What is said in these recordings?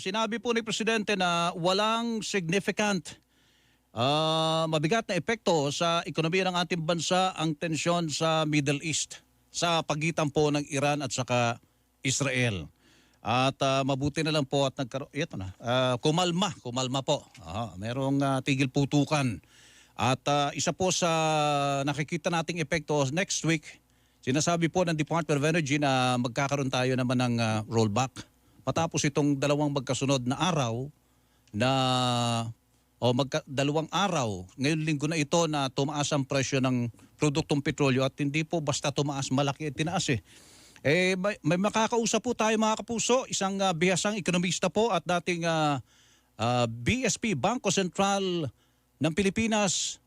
Sinabi po ni Presidente na walang significant ah, mabigat na epekto sa ekonomiya ng ating bansa ang tensyon sa Middle East sa pagitan po ng Iran at saka Israel. At ah, mabuti na lang po at nagkaroon, ito na, ah, kumalma, kumalma po. Ah, merong ah, tigil putukan. At ah, isa po sa nakikita nating epekto next week, sinasabi po ng Department of Energy na magkakaroon tayo naman ng ah, rollback. Matapos itong dalawang magkasunod na araw na o magka, dalawang araw, ngayon linggo na ito na tumaas ang presyo ng produktong petrolyo at hindi po basta tumaas, malaki at tinaas eh. Eh, may, may makakausap po tayo mga kapuso, isang ah, bihasang ekonomista po at dating ah, ah, BSP, Bangko Sentral ng Pilipinas,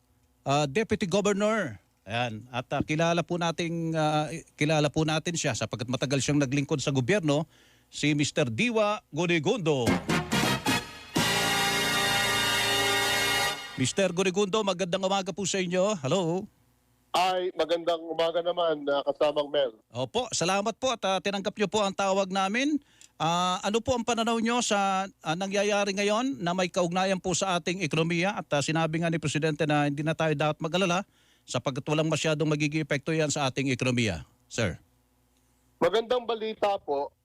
ah, Deputy Governor. Ayan. At ah, kilala po natin kilala po natin siya sapagkat matagal siyang naglingkod sa gobyerno, si Mr. Diwa Gonigondo. Mr. Gonigondo, magandang umaga po sa inyo. Hello. Ay, magandang umaga naman, uh, kasamang Mel. Opo, salamat po at ah, tinanggap niyo po ang tawag namin. Ah, ano po ang pananaw niyo sa ah, nangyayari ngayon na may kaugnayan po sa ating ekonomiya at ah, sinabi nga ni Presidente na hindi na tayo dapat mag-alala sapagkat walang masyadong magiging epekto yan sa ating ekonomiya. Sir. Magandang balita po,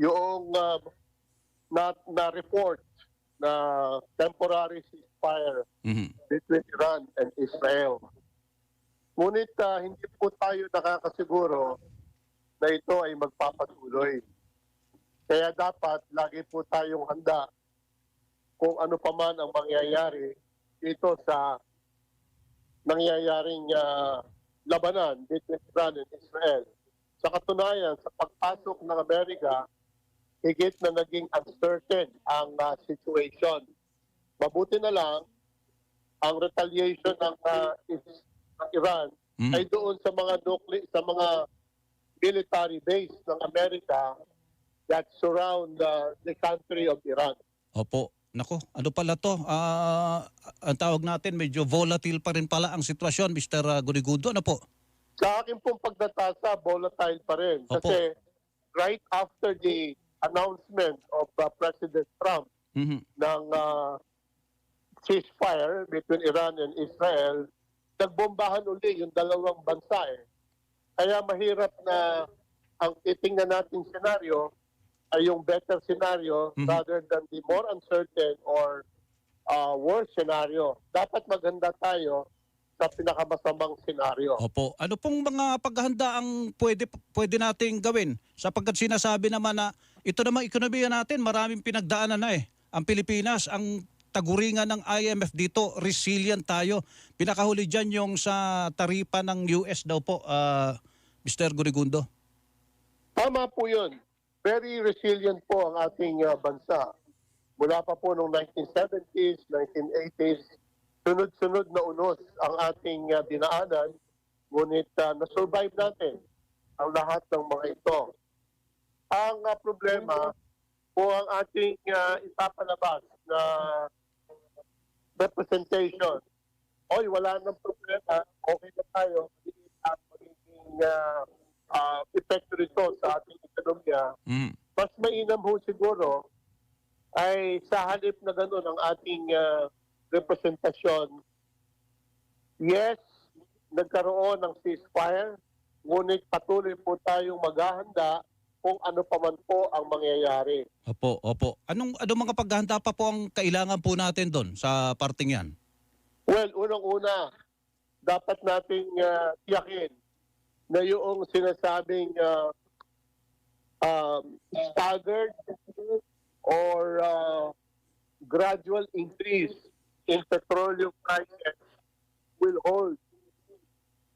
yung uh, na, na-report na temporary ceasefire Mhm. between Iran and Israel. Ngunit uh, hindi po tayo nakakasiguro na ito ay magpapatuloy. Kaya dapat lagi po tayong handa kung ano pa man ang mangyayari dito sa nangyayaring ah, labanan between Iran and Israel. Sa katunayan, sa pagpasok ng Amerika, higit na naging uncertain ang ah, situation. Mabuti na lang, ang retaliation ng, ah, is- ng Iran Mhm. ay doon sa mga nuclear, sa mga military base ng Amerika that surround ah, the country of Iran. Opo. Nako, ano pala to? Ah, ang tawag natin, medyo volatile pa rin pala ang sitwasyon, Mr. Gonigondo. Ano po? Sa akin pong pagdatasa, volatile pa rin. Opo. Kasi right after the announcement of uh, President Trump Mhm. ng uh, ceasefire between Iran and Israel, nagbombahan uli yung dalawang bansa eh. Kaya mahirap na ang titingnan nating senaryo ay yung better scenario Mhm. rather than the more uncertain or uh, worse scenario. Dapat maganda tayo sa pinakamasamang senaryo. Opo. Ano pong mga paghahanda ang pwede pwede nating gawin? Sapagkat sinasabi naman na ito namang ekonomiya natin, maraming pinagdaanan na eh. Ang Pilipinas, ang taguringan ng IMF dito, resilient tayo. Pinakahuli dyan yung sa taripa ng US daw po, ah, Mr. Gurigundo. Tama po yun. Very resilient po ang ating uh, bansa. Mula pa po noong 1970s, 1980s, sunod-sunod na unos ang ating uh, dinaanan, ngunit uh, na-survive natin ang lahat ng mga ito. Ang uh, problema po ang ating uh, ipapalabas na representation. Oy, wala nang problema, okay na tayo, ang magiging uh, uh, epekto nito sa ating ekonomiya. Mm. Mas mainam ho siguro ay sa halip na gano'n ang ating uh, representasyon. Yes, nagkaroon ng ceasefire, ngunit patuloy po tayong maghahanda kung ano pa man po ang mangyayari. Opo, opo. Anong, anong mga paghahanda pa po ang kailangan po natin doon sa parting yan? Well, unang-una, dapat nating uh, tiyakin na yung sinasabing uh, um, staggered or uh, gradual increase in petroleum prices will hold.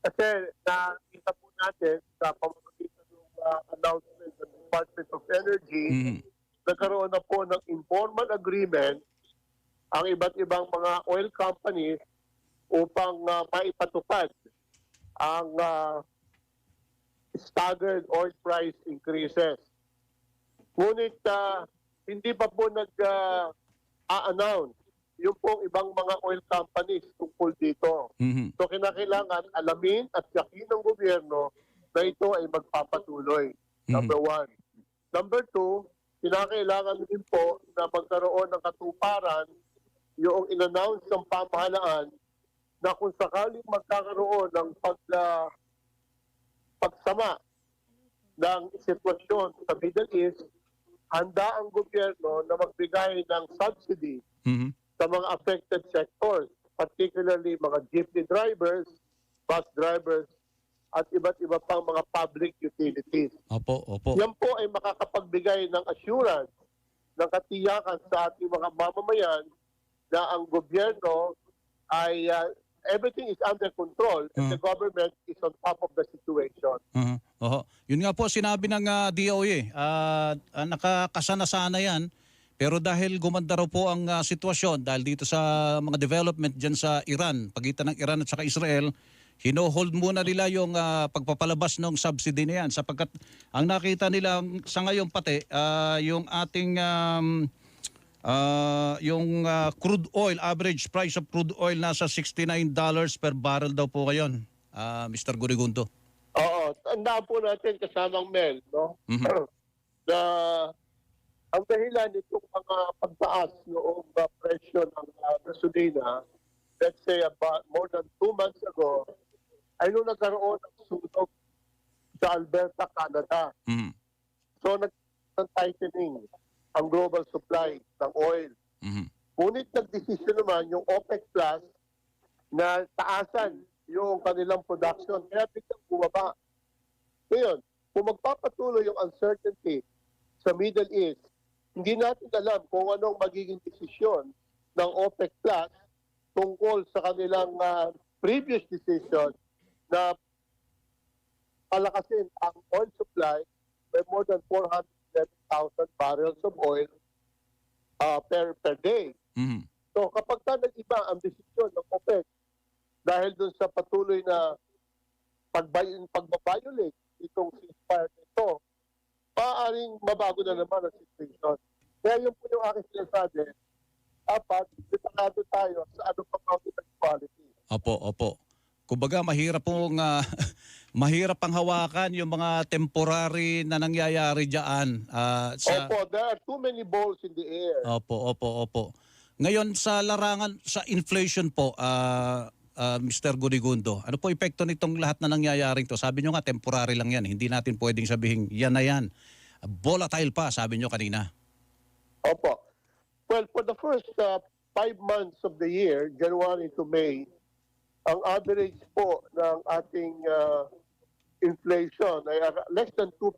Kasi nakita po natin sa pamamagitan ng uh, announcement ng Department of Energy, Mhm. nagkaroon na po ng informal agreement ang iba't ibang mga oil companies upang uh, maipatupad ang uh, staggered oil price increases. Ngunit uh, hindi pa po nag-a-announce yung pong ibang mga oil companies tungkol dito. Mhm. So kinakailangan alamin at yakin ng gobyerno na ito ay magpapatuloy. Number one. Number two, kinakailangan din po na magkaroon ng katuparan yung in-announce ng pamahalaan na kung sakaling magkakaroon ng pag, ah, pagsama ng sitwasyon sa Middle East, handa ang gobyerno na magbigay ng subsidy Mhm. Sa mga affected sectors, particularly mga jeepney drivers, bus drivers, at iba't iba pang mga public utilities. Opo, opo. Yan po ay makakapagbigay ng assurance, ng katiyakan sa ating mga mamamayan na ang gobyerno ay uh, everything is under control and the government is on top of the situation. Mhm. Oho. Yun nga po sinabi ng ah, DOE. ah, ah, nakakasana-sana yan. Pero dahil gumanda raw po ang ah, sitwasyon dahil dito sa mga development dyan sa Iran, pagitan ng Iran at saka Israel, hino-hold muna nila yung ah, pagpapalabas ng subsidy na yan sapagkat ang nakita nila sa ngayon pati ah, yung ating um, ah, yung ah, crude oil, average price of crude oil nasa $69 per barrel daw po ngayon, ah, Mr. Gurigundo. Oo, tandaan po natin kasamang Mel, no? Mhm. na ang dahilan nitong mga pagtaas noong uh, presyo ng uh, gasolina, let's say about more than two months ago, ay nung nagkaroon ng sunog sa Alberta, Canada. Mhm. So nag ng tightening ang global supply ng oil. Mhm. Ngunit nagdesisyon naman yung OPEC Plus na taasan yung kanilang production. Kaya biglang bumaba. Ngayon, kung magpapatuloy yung uncertainty sa Middle East, hindi natin alam kung anong magiging desisyon ng OPEC Plus tungkol sa kanilang ah, previous decision na palakasin ang oil supply by more than 400,000 barrels of oil ah, per per day. Mhm. So kapag ka nag-iba ang desisyon ng OPEC dahil dun sa patuloy na pagbay pagbabiolate itong ceasefire nito, maaaring mabago na naman ang situation. Kaya yun po yung aking sinasabi, dapat delikado tayo sa ano pang mountain quality. Opo, opo. Kumbaga mahirap pong ah, mahirap pang hawakan yung mga temporary na nangyayari diyan sa Opo, there are too many balls in the air. Opo, opo, opo. Ngayon sa larangan sa inflation po ah, ah, Mr. Gurigundo, ano po epekto nitong lahat na nangyayaring to? Sabi nyo nga temporary lang yan. Hindi natin pwedeng sabihin yan na yan. Volatile pa, sabi nyo kanina. Opo. Well, for the first uh, five months of the year, January to May, ang average po ng ating uh, inflation ay less than 2%.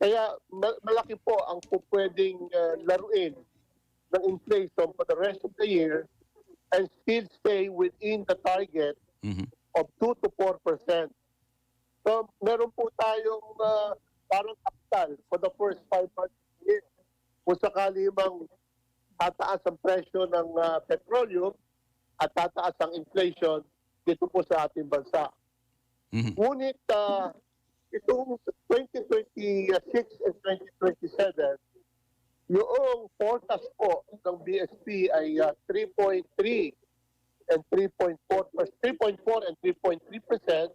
Kaya ma- malaki po ang pwedeng uh, laruin ng inflation for the rest of the year and still stay within the target Mhm. of 2 to 4%. So, meron po tayong uh, parang capital for the first five months of the year. Kung sakali mang tataas ang presyo ng uh, petroleum at tataas ang inflation dito po sa ating bansa. Mhm. Ngunit uh, itong 2026 and 2027, yung forecast po ng BSP ay uh, 3.3 and 3.4 3.4 and 3.3 percent.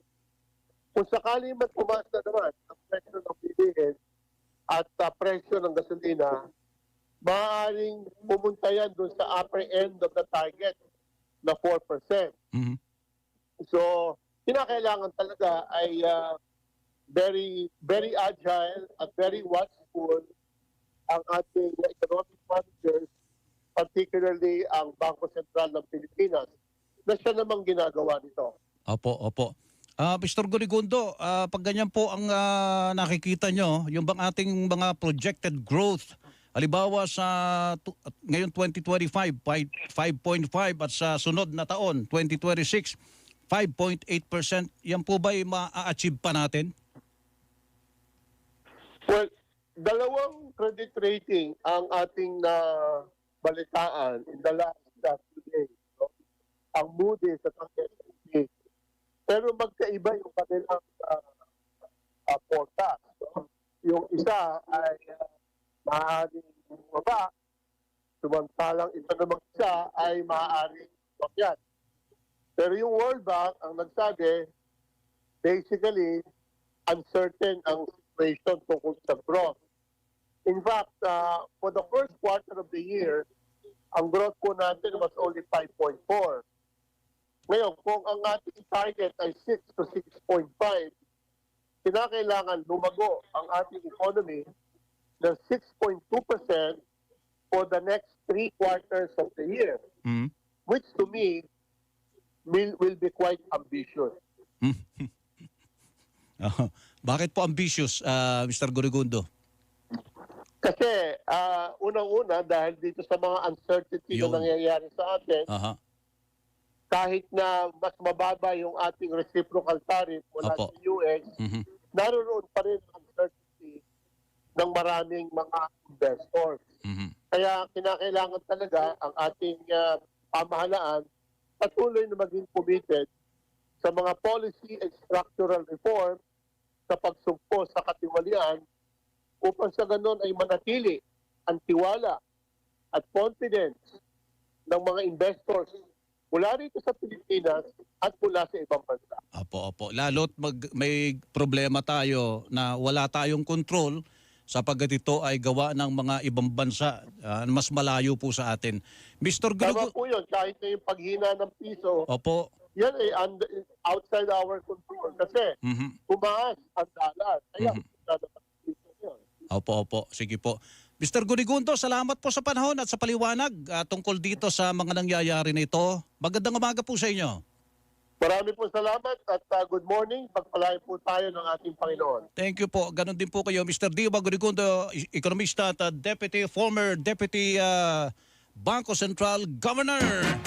Kung sakali man tumaas na naman ang presyo ng bilihin at uh, presyo ng gasolina, maaaring pumunta yan doon sa upper end of the target na 4 percent. Mhm. So, kinakailangan talaga ay uh, very very agile at very watchful ang ating economic managers, particularly ang Bangko Sentral ng Pilipinas, na siya namang ginagawa nito. Opo, opo. Ah, Mr. Gurigundo, ah, pag ganyan po ang ah, nakikita nyo, yung bang ating mga projected growth, halimbawa sa tu- ngayon 2025, pi- 5.5 at sa sunod na taon, 2026, 5.8%, yan po ba ma-achieve pa natin? Well, dalawang credit rating ang ating na balitaan in the last few days. No? Ang Moody's at ang S&P. Pero magkaiba yung kanilang uh, uh, forecast. No? Yung isa ay uh, maaaring bumaba, samantalang ito namang isa ay maaaring bakyan. Pero yung World Bank ang nagsabi, basically, uncertain ang situation tungkol sa growth fact, uh, for the first quarter of the year, ang growth po natin was only 5.4. Ngayon, kung ang ating target ay 6 to 6.5, kinakailangan lumago ang ating economy ng 6.2% for the next three quarters of the year, Mm. which to me will, will be quite ambitious. Ah, bakit po ambitious, ah, Mr. Gurigundo? Kasi ah, unang-una dahil dito sa mga uncertainty Yun. na nangyayari sa atin, Aha. kahit na mas mababa yung ating reciprocal tariff mula Opo. sa US, Mhm. naroon pa rin ang uncertainty ng maraming mga investors. Mhm. Kaya kinakailangan talaga ang ating ah, pamahalaan patuloy na maging committed sa mga policy and structural reform sa pagsugpo sa katiwalian upang sa ganon ay manatili ang tiwala at confidence ng mga investors mula rito sa Pilipinas at mula sa ibang bansa. Opo, opo. Lalo't mag, may problema tayo na wala tayong control sapagkat ito ay gawa ng mga ibang bansa ah, mas malayo po sa atin. Mr. Tama Gurigundo, po yun, kahit na yung paghina ng piso, opo. yan ay under, outside our control kasi Mhm. tumaas ang dalat. Kaya, Mhm. Opo, opo. Sige po. Mr. Gurigundo, salamat po sa panahon at sa paliwanag ah, tungkol dito sa mga nangyayari na ito. Magandang umaga po sa inyo. Marami po salamat at uh, good morning. Pagpalain po tayo ng ating Panginoon. Thank you po. Ganon din po kayo, Mr. Diwa Gurigundo, e- ekonomista at ah, deputy, former deputy ah, Bangko Sentral Governor.